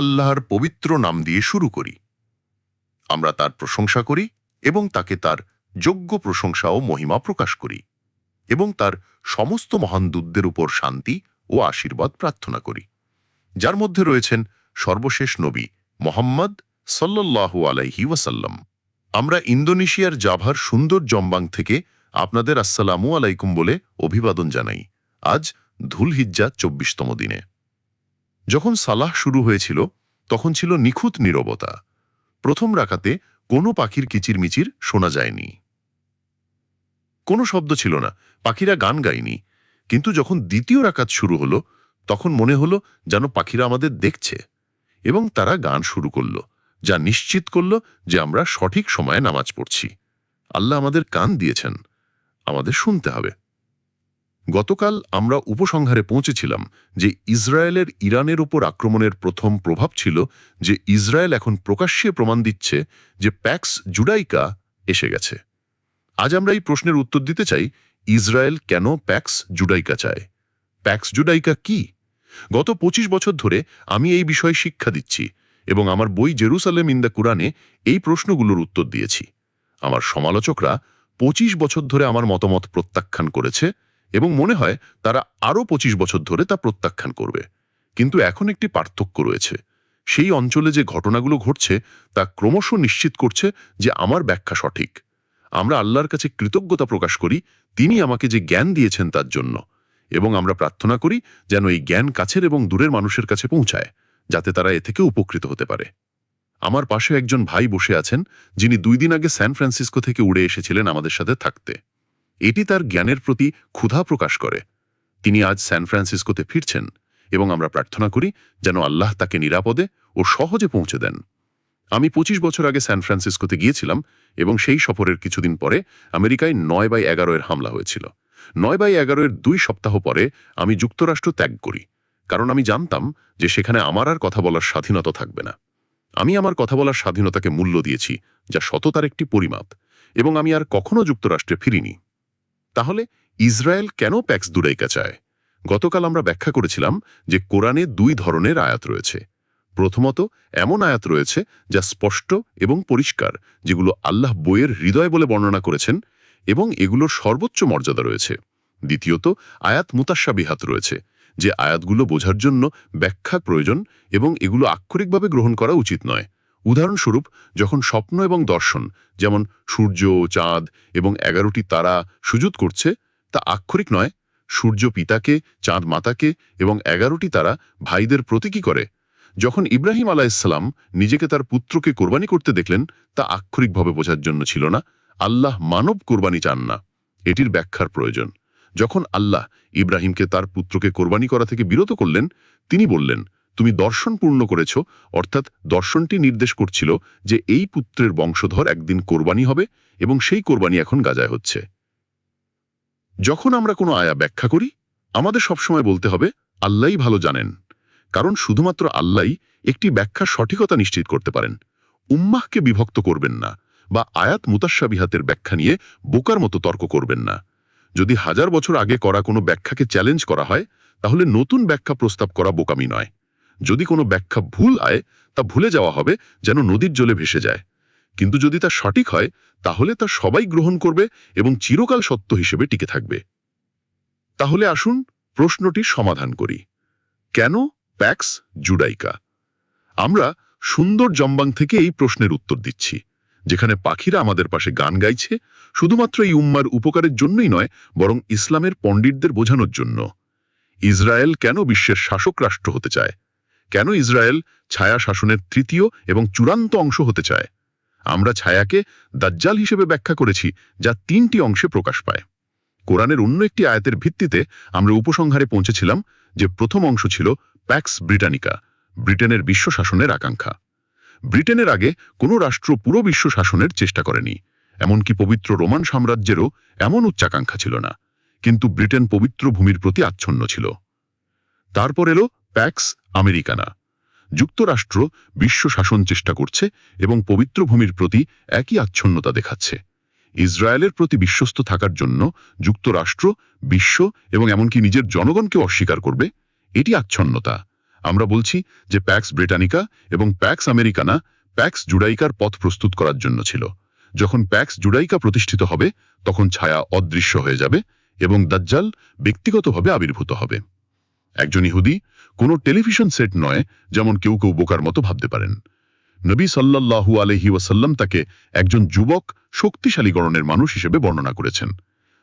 আল্লাহর পবিত্র নাম দিয়ে শুরু করি। আমরা তার প্রশংসা করি এবং তাকে তার যোগ্য প্রশংসা ও মহিমা প্রকাশ করি এবং তার সমস্ত মহান দূতদের উপর শান্তি ও আশীর্বাদ প্রার্থনা করি। যার মধ্যে রয়েছেন সর্বশেষ নবী মোহাম্মদ সাল্লাল্লাহু আলাইহি ওয়াসাল্লাম। আমরা ইন্দোনেশিয়ার জাভার সুন্দর জম্বাং থেকে আপনাদের আসসালামু আলাইকুম বলে অভিবাদন জানাই। আজ ধুলহিজ্জা চব্বিশতম দিনে। যখন সালাহ শুরু হয়েছিল, তখন ছিল নিখুঁত নীরবতা। প্রথম রাকাতে কোনো পাখির কিচিরমিচির শোনা যায়নি। কোনো শব্দ ছিল না, পাখিরা গান গায়নি। কিন্তু যখন দ্বিতীয় রাকাত শুরু হলো, তখন মনে হলো যেন পাখিরা আমাদের দেখছে এবং তারা গান শুরু করল, যা নিশ্চিত করল যে আমরা সঠিক সময়ে নামাজ পড়ছি। আল্লাহ আমাদের কান দিয়েছেন, আমাদের শুনতে হবে। গতকাল আমরা উপসংহারে পৌঁছেছিলাম যে ইসরায়েলের ইরানের উপর আক্রমণের প্রথম প্রভাব ছিল যে ইসরায়েল এখন প্রকাশ্যে প্রমাণ দিচ্ছে যে প্যাক্স জুডাইকা এসে গেছে। আজ আমরা এই প্রশ্নের উত্তর দিতে চাই, ইসরায়েল কেন প্যাক্স জুডাইকা চায়? প্যাক্স জুডাইকা কি? গত ২৫ বছর ধরে আমি এই বিষয়ে শিক্ষা দিচ্ছি এবং আমার বই জেরুসালেম ইন দ্য কুরআনে এই প্রশ্নগুলোর উত্তর দিয়েছি। আমার সমালোচকরা ২৫ বছর ধরে আমার মতামত প্রত্যাখ্যান করেছে এবং মনে হয় তারা আরও ২৫ বছর ধরে তা প্রত্যাখ্যান করবে। কিন্তু এখন একটি পার্থক্য রয়েছে। সেই অঞ্চলে যে ঘটনাগুলো ঘটছে, তা ক্রমশ নিশ্চিত করছে যে আমার ব্যাখ্যা সঠিক। আমরা আল্লাহর কাছে কৃতজ্ঞতা প্রকাশ করি, তিনি আমাকে যে জ্ঞান দিয়েছেন তার জন্য। এবং আমরা প্রার্থনা করি যেন এই জ্ঞান কাছের এবং দূরের মানুষের কাছে পৌঁছায়, যাতে তারা এ থেকে উপকৃত হতে পারে। আমার পাশে একজন ভাই বসে আছেন, যিনি দুই দিন আগে স্যান ফ্রান্সিসকো থেকে উড়ে এসেছিলেন আমাদের সাথে থাকতে। এটি তার জ্ঞানের প্রতি ক্ষুধা প্রকাশ করে। তিনি আজ স্যান ফ্রান্সিসকোতে ফিরছেন এবং আমরা প্রার্থনা করি যেন আল্লাহ তাকে নিরাপদে ও সহজে পৌঁছে দেন। আমি ২৫ বছর আগে স্যান ফ্রান্সিসকোতে গিয়েছিলাম এবং সেই সফরের কিছুদিন পরে আমেরিকায় নয় বাই এগারো এর হামলা হয়েছিল। নয় বাই এগারো এর দুই সপ্তাহ পরে আমি যুক্তরাষ্ট্র ত্যাগ করি, কারণ আমি জানতাম যে সেখানে আমার আর কথা বলার স্বাধীনতা থাকবে না। আমি আমার কথা বলার স্বাধীনতাকে মূল্য দিয়েছি, যা সততার একটি পরিমাপ, এবং আমি আর কখনো যুক্তরাষ্ট্রে ফিরিনি। তাহলে ইসরায়েল কেন প্যাক্স দুরাইকা চায় গতকাল আমরা ব্যাখ্যা করেছিলাম যে কোরআনে দুই ধরনের আয়াত রয়েছে। প্রথমত, এমন আয়াত রয়েছে যা স্পষ্ট এবং পরিষ্কার, যেগুলো আল্লাহ বইয়ের হৃদয় বলে বর্ণনা করেছেন এবং এগুলোর সর্বোচ্চ মর্যাদা রয়েছে। দ্বিতীয়ত, আয়াত মুতাস্বাবিহাত রয়েছে, যে আয়াতগুলো বোঝার জন্য ব্যাখ্যা প্রয়োজন এবং এগুলো আক্ষরিকভাবে গ্রহণ করা উচিত নয়। উদাহরণস্বরূপ, যখন স্বপ্ন এবং দর্শন, যেমন সূর্য, চাঁদ এবং এগারোটি তারা সুযোগ করছে, তা আক্ষরিক নয়, সূর্য পিতাকে, চাঁদ মাতাকে এবং এগারোটি তারা ভাইদের প্রতীকী করে। যখন ইব্রাহিম আলাইসাল্লাম নিজেকে তার পুত্রকে কোরবানি করতে দেখলেন, তা আক্ষরিকভাবে বোঝার জন্য ছিল না, আল্লাহ মানব কোরবানি চান না। এটির ব্যাখ্যার প্রয়োজন। যখন আল্লাহ ইব্রাহিমকে তার পুত্রকে কোরবানি করা থেকে বিরত করলেন, তিনি বললেন তুমি দর্শন পূর্ণ করেছ, অর্থাৎ দর্শনটি নির্দেশ করছিল যে এই পুত্রের বংশধর একদিন কোরবানি হবে এবং সেই কোরবানি এখন গাজায় হচ্ছে। যখন আমরা কোনো আয়া ব্যাখ্যা করি, আমাদের সবসময় বলতে হবে, আল্লাহই ভালো জানেন। কারণ শুধুমাত্র আল্লাহই একটি ব্যাখ্যা সঠিকতা নিশ্চিত করতে পারেন। উম্মাহকে বিভক্ত করবেন না বা আয়াত মুতাস্বাবিহাতের ব্যাখ্যা নিয়ে বোকার মতো তর্ক করবেন না। যদি হাজার বছর আগে করা কোনো ব্যাখ্যাকে চ্যালেঞ্জ করা হয়, তাহলে নতুন ব্যাখ্যা প্রস্তাব করা বোকামি নয়। যদি কোনো ব্যাখ্যা ভুল আয়, তা ভুলে যাওয়া হবে যেন নদীর জলে ভেসে যায়। কিন্তু যদি তা সঠিক হয়, তাহলে তা সবাই গ্রহণ করবে এবং চিরকাল সত্য হিসেবে টিকে থাকবে। তাহলে আসুন প্রশ্নটি সমাধান করি। কেন প্যাক্স জুডাইকা? আমরা সুন্দর জম্বাং থেকে এই প্রশ্নের উত্তর দিচ্ছি, যেখানে পাখিরা আমাদের পাশে গান গাইছে, শুধুমাত্র এই উম্মার উপকারের জন্যই নয়, বরং ইসলামের পণ্ডিতদের বোঝানোর জন্য। ইসরায়েল কেন বিশ্বের শাসক রাষ্ট্র হতে চায়? কেন ইসরায়েল ছায়া শাসনের তৃতীয় এবং চূড়ান্ত অংশ হতে চায়? আমরা ছায়াকে দাজ্জাল হিসেবে ব্যাখ্যা করেছি, যা তিনটি অংশে প্রকাশ পায়। কোরআনের অন্য একটি আয়াতের ভিত্তিতে আমরা উপসংহারে পৌঁছেছিলাম যে প্রথম অংশ ছিল প্যাক্স ব্রিটানিকা, ব্রিটেনের বিশ্ব শাসনের আকাঙ্ক্ষা। ব্রিটেনের আগে কোনো রাষ্ট্র পুরো বিশ্ব শাসনের চেষ্টা করেনি, এমনকি পবিত্র রোমান সাম্রাজ্যেরও এমন উচ্চাকাঙ্ক্ষা ছিল না, কিন্তু ব্রিটেন পবিত্র ভূমির প্রতি আচ্ছন্ন ছিল। তারপর এলো প্যাক্স আমেরিকানা যুক্তরাষ্ট্র বিশ্ব শাসন চেষ্টা করছে এবং পবিত্র ভূমির প্রতি একই আচ্ছন্নতা দেখাচ্ছে। ইসরায়েলের প্রতি বিশ্বস্ত থাকার জন্য যুক্তরাষ্ট্র, বিশ্ব এবং এমনকি নিজের জনগণকে অস্বীকার করবে। এটি আচ্ছন্নতা। আমরা বলছি যে প্যাক্স ব্রিটানিকা এবং প্যাক্স আমেরিকানা প্যাক্স জুডাইকার পথ প্রস্তুত করার জন্য ছিল। যখন প্যাক্স জুডাইকা প্রতিষ্ঠিত হবে, তখন ছায়া অদৃশ্য হয়ে যাবে এবং দাজ্জাল ব্যক্তিগতভাবে আবির্ভূত হবে। একজন ইহুদি কোনো টেলিভিশন সেট নয় যেমন কেউ কেউ বোকার মতো ভাবতে পারেন। নবী সাল্লাল্লাহু আলহি ওয়াসাল্লাম তাকে একজন যুবক শক্তিশালী গণনের মানুষ হিসেবে বর্ণনা করেছেন।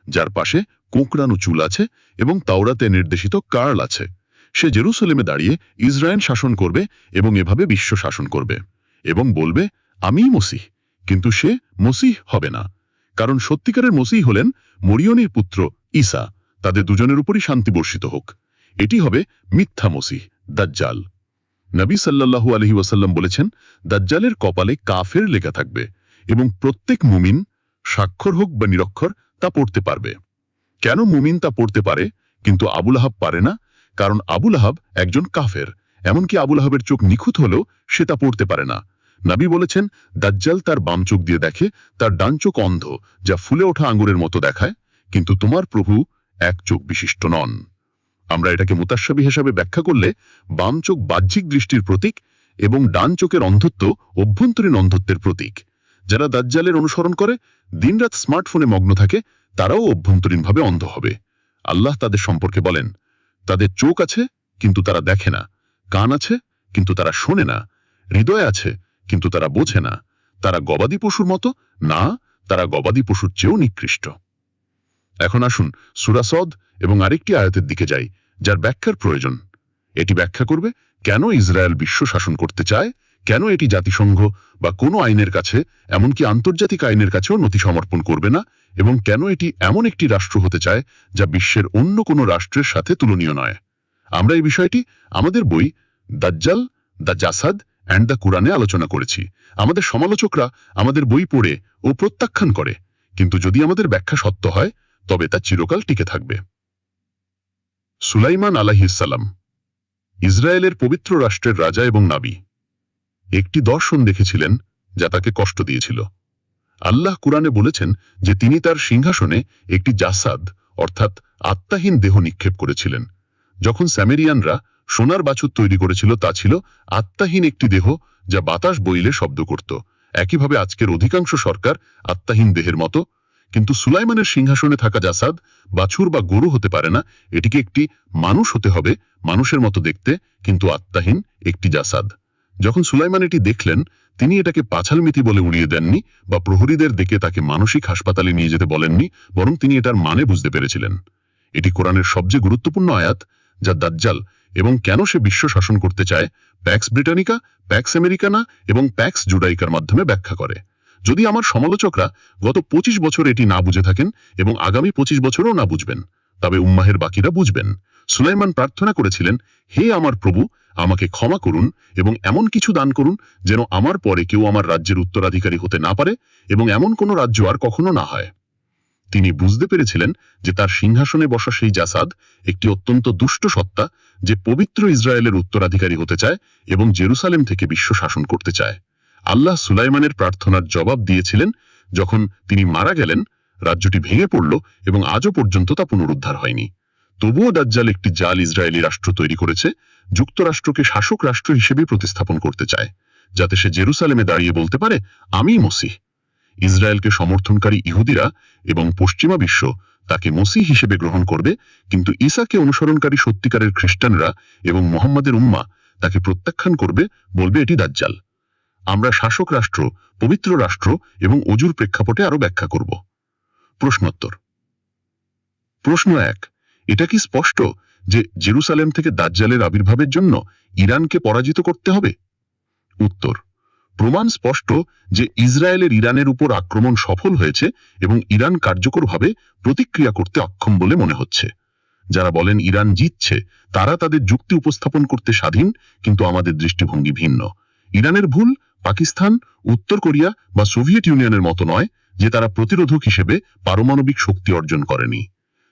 যার পাশে কোঁকড়ানো চুল আছে এবং তাওরাতে নির্দেশিত কার্ল আছে। সে জেরুসালেমে দাঁড়িয়ে ইসরায়েল শাসন করবে এবং এভাবে বিশ্ব শাসন করবে এবং বলবে, আমিই মসিহ। কিন্তু সে মসিহ হবে না। কারণ সত্যিকারের মসিহ হলেন মরিয়নের পুত্র ঈসা। তাদের দুজনের উপরই শান্তি বর্ষিত হোক। এটি হবে মিথ্যা মসিহ, দাজ্জাল। নবী সাল্লাল্লাহু আলহি ওয়াসাল্লাম বলেছেন, দাজ্জালের কপালে কাফের লেখা থাকবে এবং প্রত্যেক মুমিন স্বাক্ষর হোক বা নিরক্ষর তা পড়তে পারবে। কেন মুমিন তা পড়তে পারে? কিন্তু আবুল আহাব পারে না, কারণ আবুল আহাব একজন কাফের। এমনকি আবুল আহাবের চোখ নিখুঁত হলেও সে তা পড়তে পারে না। নাবি বলেছেন, দাজ্জাল তার বাম চোখ দিয়ে দেখে, তার ডান চোখ অন্ধ, যা ফুলে ওঠা আঙ্গুরের মতো দেখায়, কিন্তু তোমার প্রভু এক চোখ বিশিষ্ট নন। আমরা এটাকে মুতাস্বাবী হিসাবে ব্যাখ্যা করলে বাম চোখ বাহ্যিক দৃষ্টির প্রতীক এবং ডান চোখের অন্ধত্ব অভ্যন্তরীণ অন্ধত্বের প্রতীক। যারা দাজ্জালের অনুসরণ করে, দিনরাত স্মার্টফোনে মগ্ন থাকে, তারাও অভ্যন্তরীণভাবে অন্ধ হবে। আল্লাহ তাদের সম্পর্কে বলেন, তাদের চোখ আছে, কিন্তু তারা দেখে না। কান আছে, কিন্তু তারা শোনে না। হৃদয় আছে, কিন্তু তারা বোঝে না। তারা গবাদি পশুর মতো, না, তারা গবাদি পশুর চেয়েও নিকৃষ্ট। এখন আসুন সুরাসদ এবং আরেকটি আয়াতের দিকে যাই। যার ব্যাখ্যার প্রয়োজন। এটি ব্যাখ্যা করবে কেন ইসরায়েল বিশ্ব শাসন করতে চায়, কেন এটি জাতিসংঘ বা কোনো আইনের কাছে, এমনকি আন্তর্জাতিক আইনের কাছেও নথি সমর্পণ করবে না, এবং কেন এটি এমন একটি রাষ্ট্র হতে চায় যা বিশ্বের অন্য কোনো রাষ্ট্রের সাথে তুলনীয় নয়। আমরা এই বিষয়টি আমাদের বই দাজ্জাল দ্য জাসাদ অ্যান্ড দ্য কোরআনে আলোচনা করেছি। আমাদের সমালোচকরা আমাদের বই পড়ে ও প্রত্যাখ্যান করে। কিন্তু যদি আমাদের ব্যাখ্যা সত্য হয়, তবে তা চিরকাল টিকে থাকবে। সুলাইমান আলাহিসাল্লাম ইসরায়েলের পবিত্র রাষ্ট্রের রাজা এবং নাবি। একটি দর্শন দেখেছিলেন যা তাকে কষ্ট দিয়েছিল। আল্লাহ কুরআনে বলেছেন যে তিনি তার সিংহাসনে একটি জাসাদ, অর্থাৎ আত্মাহীন দেহ নিক্ষেপ করেছিলেন। যখন স্যামেরিয়ানরা সোনার বাছুর তৈরি করেছিল, তা ছিল আত্মাহীন একটি দেহ যা বাতাস বইলে শব্দ করত। একইভাবে আজকের অধিকাংশ সরকার আত্মাহীন দেহের মতো কিন্তু সুলাইমানের সিংহাসনে থাকা জাসাদ বাছুর বা গরু হতে পারে না, এটিকে একটি মানুষ হতে হবে, মানুষের মতো দেখতে, কিন্তু আত্মাহীন একটি জাসাদ। যখন সুলাইমান এটি দেখলেন, তিনি এটাকে পাছালমিতি বলে উড়িয়ে দেননি বা প্রহরীদের দেখে তাকে মানসিক হাসপাতালে নিয়ে যেতে বলেননি, বরং তিনি এটার মানে বুঝতে পেরেছিলেন। এটি কোরআনের সবচেয়ে গুরুত্বপূর্ণ আয়াত, যা দাজ্জাল এবং কেন সে বিশ্ব শাসন করতে চায়, প্যাক্স ব্রিটানিকা, প্যাক্স আমেরিকানা এবং প্যাক্স জুডাইকার মাধ্যমে ব্যাখ্যা করে। যদি আমার সমালোচকরা গত ২৫ বছর এটি না বুঝে থাকেন এবং আগামী ২৫ বছরও না বুঝবেন, তবে উম্মাহের বাকিরা বুঝবেন। সুলাইমান প্রার্থনা করেছিলেন, হে আমার প্রভু, আমাকে ক্ষমা করুন এবং এমন কিছু দান করুন যেন আমার পরে কেউ আমার রাজ্যের উত্তরাধিকারী হতে না পারে এবং এমন কোনো রাজ্য আর কখনো না হয়। তিনি বুঝতে পেরেছিলেন যে তার সিংহাসনে বসা সেই জাসাদ একটি অত্যন্ত দুষ্ট সত্তা যে পবিত্র ইসরায়েলের উত্তরাধিকারী হতে চায় এবং জেরুসালেম থেকে বিশ্ব শাসন করতে চায়। আল্লাহ সুলাইমানের প্রার্থনার জবাব দিয়েছিলেন, যখন তিনি মারা গেলেন, রাজ্যটি ভেঙে পড়ল এবং আজও পর্যন্ত তা পুনরুদ্ধার হয়নি। তবুও দাজ্জাল একটি জাল ইসরায়েলি রাষ্ট্র তৈরি করেছে, যুক্তরাষ্ট্রকে শাসক রাষ্ট্র হিসেবে প্রতিস্থাপন করতে চায়, যাতে সে জেরুসালেমে দাঁড়িয়ে বলতে পারে, আমি মসিহ। ইসরায়েলকে সমর্থনকারী ইহুদিরা এবং পশ্চিমা বিশ্ব তাকে মসিহ হিসেবে গ্রহণ করবে, কিন্তু ঈসাকে অনুসরণকারী সত্যিকারের খ্রিস্টানরা এবং মোহাম্মদের উম্মা তাকে প্রত্যাখ্যান করবে বলবে এটি দাজ্জাল। আমরা শাসক রাষ্ট্র, পবিত্র রাষ্ট্র এবং অজুর প্রেক্ষাপটে আরও ব্যাখ্যা করব। প্রশ্নোত্তর। প্রশ্ন এক, এটা কি স্পষ্ট যে জেরুসালেম থেকে দাজ্জালের আবির্ভাবের জন্য ইরানকে পরাজিত করতে হবে? উত্তর, প্রমাণ স্পষ্ট যে ইসরায়েলের ইরানের উপর আক্রমণ সফল হয়েছে এবং ইরান কার্যকরভাবে প্রতিক্রিয়া করতে অক্ষম বলে মনে হচ্ছে। যারা বলেন ইরান জিতছে, তারা তাদের যুক্তি উপস্থাপন করতে স্বাধীন, কিন্তু আমাদের দৃষ্টিভঙ্গি ভিন্ন। ইরানের ভুল পাকিস্তান, উত্তর কোরিয়া বা সোভিয়েত ইউনিয়নের মতো নয় যে তারা প্রতিরোধক হিসেবে পারমাণবিক শক্তি অর্জন করেনি।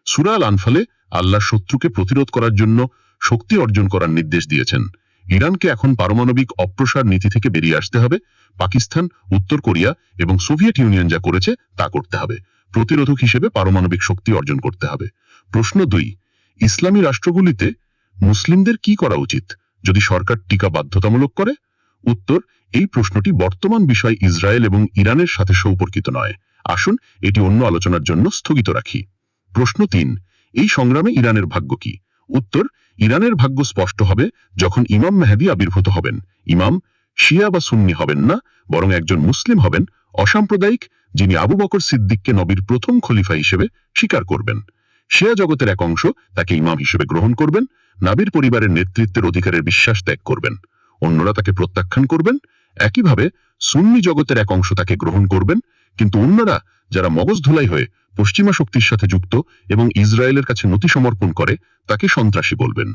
সুরাল আনফালে আল্লাহ শত্রুকে প্রতিরোধ করার জন্য শক্তি অর্জন করার নির্দেশ দিয়েছেন। ইরানকে এখন পারমাণবিক অপ্রসার নীতি থেকে বেরিয়ে আসতে হবে। পাকিস্তান, উত্তর কোরিয়া এবং সোভিয়েত ইউনিয়ন যা করেছে তা করতে হবে। প্রতিরোধক হিসেবে পারমাণবিক শক্তি অর্জন করতে হবে। প্রশ্ন দুই, ইসলামী রাষ্ট্রগুলিতে মুসলিমদের কি করা উচিত? যদি সরকার টিকা বাধ্যতামূলক করে? উত্তর এই প্রশ্নটি বর্তমান বিষয় ইসরায়েল এবং ইরানের সাথে সম্পর্কিত নয়। আসুন এটি অন্য আলোচনার জন্য স্থগিত রাখি। প্রশ্ন তিন, এই সংগ্রামে ইরানের ভাগ্য কি? উত্তর, ইরানের ভাগ্য স্পষ্ট হবে যখন ইমাম মেহেদি আবির্ভূত হবেন। ইমাম শিয়া বা সুন্নি হবেন না, বরং একজন মুসলিম হবেন, অসাম্প্রদায়িক, যিনি আবু বকর সিদ্দিককে নবীর প্রথম খলিফা হিসেবে স্বীকার করবেন। শিয়া জগতের এক অংশ তাকে ইমাম হিসেবে গ্রহণ করবেন, নাবির পরিবারের নেতৃত্বের অধিকারের বিশ্বাস ত্যাগ করবেন। অন্যরা তাকে প্রত্যাখ্যান করবেন একইভাবে সুন্নি জগতের এক অংশ তাকে গ্রহণ করবেন, কিন্তু অন্যরা যারা মগজ ধুলাই হয়ে পশ্চিমা শক্তির সাথে যুক্ত এবং ইসরায়েলের কাছে নতি সমর্পণ করে, তাকে সন্ত্রাসী বলবেন।